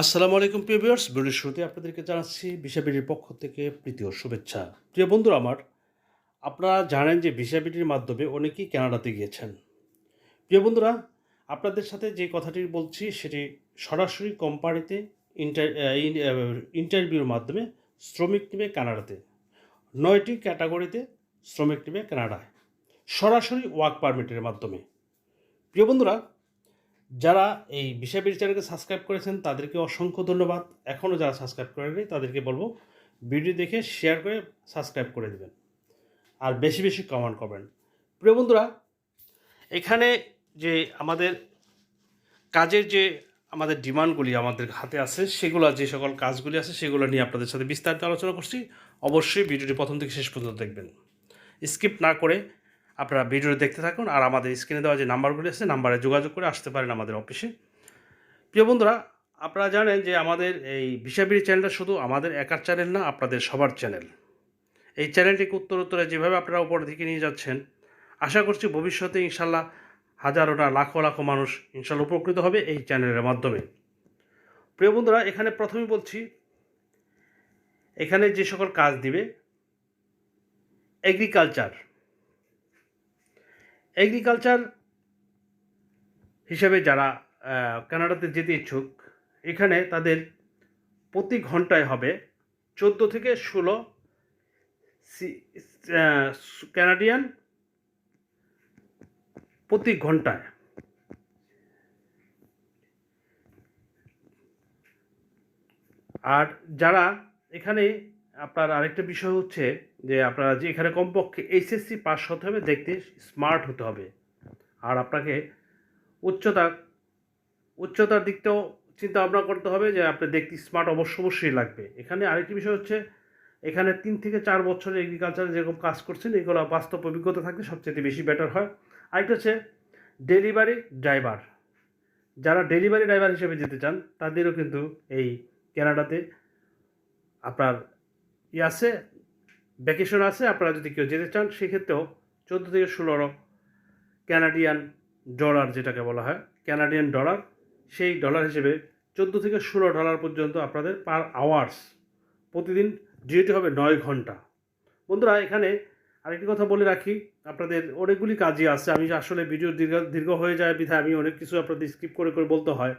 আসসালামু আলাইকুম, প্রিয় ভিউয়ার্স। ভিডিওর শুরুতে আপনাদেরকে জানাচ্ছি বিশাবিটির পক্ষ থেকে প্রীতি ও শুভেচ্ছা। প্রিয় বন্ধুরা আমার, আপনারা জানেন যে বিশাবিটির মাধ্যমে অনেকেই কানাডাতে গিয়েছেন। প্রিয় বন্ধুরা, আপনাদের সাথে যে কথাটি বলছি, সেটি সরাসরি কোম্পানিতে ইন্টার ইন্টারভিউর মাধ্যমে শ্রমিক নেবে কানাডাতে। নয়টি ক্যাটাগরিতে শ্রমিক নেবে কানাডায়। সরাসরি ওয়ার্ক পারমিটের মাধ্যমে। প্রিয় বন্ধুরা যারা এই বিষয়বির চ্যানেলকে সাবস্ক্রাইব করেছেন, তাদেরকে অসংখ্য ধন্যবাদ। এখনও যারা সাবস্ক্রাইব করেনি তাদেরকে বলব ভিডিও দেখে শেয়ার করে সাবস্ক্রাইব করে দেবেন। আর বেশি বেশি কমেন্ট করবেন। প্রিয় বন্ধুরা, এখানে যে আমাদের কাজের যে আমাদের ডিমান্ডগুলি আমাদের হাতে আছে, সেগুলো যে সকল কাজগুলি আছে, সেগুলো নিয়ে আপনাদের সাথে বিস্তারিত আলোচনা করছি। অবশ্যই ভিডিওটি প্রথম থেকে শেষ পর্যন্ত দেখবেন। স্কিপ না করে আপনারা ভিডিও দেখতে থাকুন আর আমাদের স্ক্রিনে দেওয়া যে নাম্বারগুলি আছে, নাম্বারে যোগাযোগ করে আসতে পারেন আমাদের অফিসে। প্রিয় বন্ধুরা, আপনারা জানেন যে আমাদের এই বিষাবিড়ি চ্যানেলটা শুধু আমাদের একার চ্যানেল না, আপনাদের সবার চ্যানেল। এই চ্যানেলটিকে উত্তর উত্তরে যেভাবে আপনারা উপরের দিকে নিয়ে যাচ্ছেন, আশা করছি ভবিষ্যতে ইনশাল্লাহ হাজারো না লাখো লাখো মানুষ ইনশাল্লাহ উপকৃত হবে এই চ্যানেলের মাধ্যমে। প্রিয় বন্ধুরা, এখানে প্রথমে বলছি, এখানে যে সকল কাজ দিবে এগ্রিকালচার এগ্রিকালচার হিসেবে যারা কানাডাতে যেতে ইচ্ছুক, এখানে তাদের প্রতি ঘন্টায় হবে চোদ্দ থেকে ষোলো ক্যানাডিয়ান প্রতি ঘন্টায়। আর যারা এখানে আপনার আরেকটা বিষয় হচ্ছে যে আপনারা যে এখানে কমপক্ষে এইচএসসি পাস হতে হবে, দেখতে স্মার্ট হতে হবে। আর আপনাকে উচ্চতা, উচ্চতার দিকটাও চিন্তা ভাবনা করতে হবে যে আপনি দেখতে স্মার্ট অবশ্য অবশ্যই লাগবে। এখানে আরেকটি বিষয় হচ্ছে, এখানে তিন থেকে চার বছরের এগ্রিকালচারে যেরকম কাজ করছেন, এগুলো বাস্তব অভিজ্ঞতা থাকলে সবচেয়ে বেশি বেটার হয়। আরেকটা হচ্ছে ডেলিভারি ড্রাইভার যারা ডেলিভারি ড্রাইভার হিসেবে যেতে চান, তাদেরও কিন্তু এই কানাডাতে আপনার ই আছে ভ্যাকেশন আছে, আপনারা যদি কেউ যেতে চান, সেক্ষেত্রেও চোদ্দ থেকে ষোলো ক্যানাডিয়ান ডলার যেটাকে বলা হয় ক্যানাডিয়ান ডলার সেই ডলার হিসেবে চোদ্দ থেকে ষোলো ডলার পর্যন্ত আপনাদের পার আওয়ার্স প্রতিদিন ডিউটি হবে নয় ঘণ্টা। বন্ধুরা, এখানে আরেকটি কথা বলে রাখি, আপনাদের অনেকগুলি কাজই আছে, আমি আসলে ভিডিও দীর্ঘ দীর্ঘ হয়ে যায় বিধায় আমি অনেক কিছু আপনাদের স্কিপ করে করে বলতে হয়।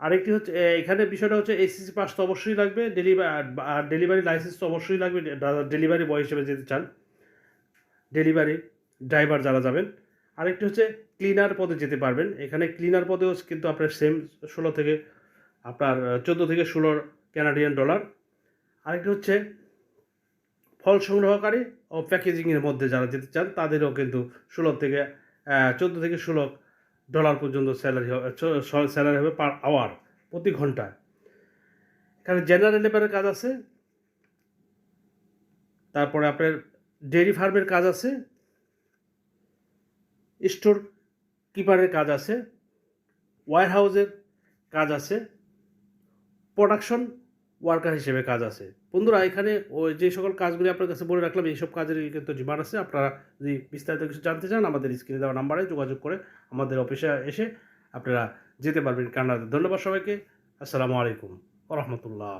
আরেকটি হচ্ছে এখানে বিষয়টা হচ্ছে এসিসি পাস তো অবশ্যই লাগবে ডেলিভারি আর ডেলিভারি লাইসেন্স তো অবশ্যই লাগবে ডেলিভারি বয় হিসেবে যেতে চান ডেলিভারি ড্রাইভার যারা যাবেন। আরেকটি হচ্ছে ক্লিনার পদে যেতে পারবেন, এখানে ক্লিনার পদেও কিন্তু আপনার সেম ষোলো থেকে, আপনার চোদ্দ থেকে ষোলো ক্যানাডিয়ান ডলার আরেকটি হচ্ছে ফল সংগ্রহকারী ও প্যাকেজিংয়ের মধ্যে যারা যেতে চান, তাদেরও কিন্তু ষোলো থেকে চোদ্দ থেকে ষোলো ডলার পর্যন্ত স্যালারি স্যালারি হবে পার আওয়ার প্রতি ঘন্টায়। এখানে জেনারেল লেবারের কাজ আছে, তারপরে আপনার ডেয়ারি ফার্মের কাজ আছে স্টোর কিপারের কাজ আছে ওয়ার হাউসের কাজ আছে প্রোডাকশন ওয়ার্কার হিসেবে কাজ আছে। বন্ধুরা, এখানে ওই যে সকল কাজগুলি আপনার কাছে বলে রাখলাম, এইসব কাজের কিন্তু ডিমান্ড আছে। আপনারা যদি বিস্তারিত কিছু জানতে চান, আমাদের স্ক্রিনে দেওয়া নাম্বারে যোগাযোগ করে আমাদের অফিসে এসে আপনারা যেতে পারবেন। কানাডাতে ধন্যবাদ সবাইকে। আসসালামু আলাইকুম। রহমতুল্লাহ।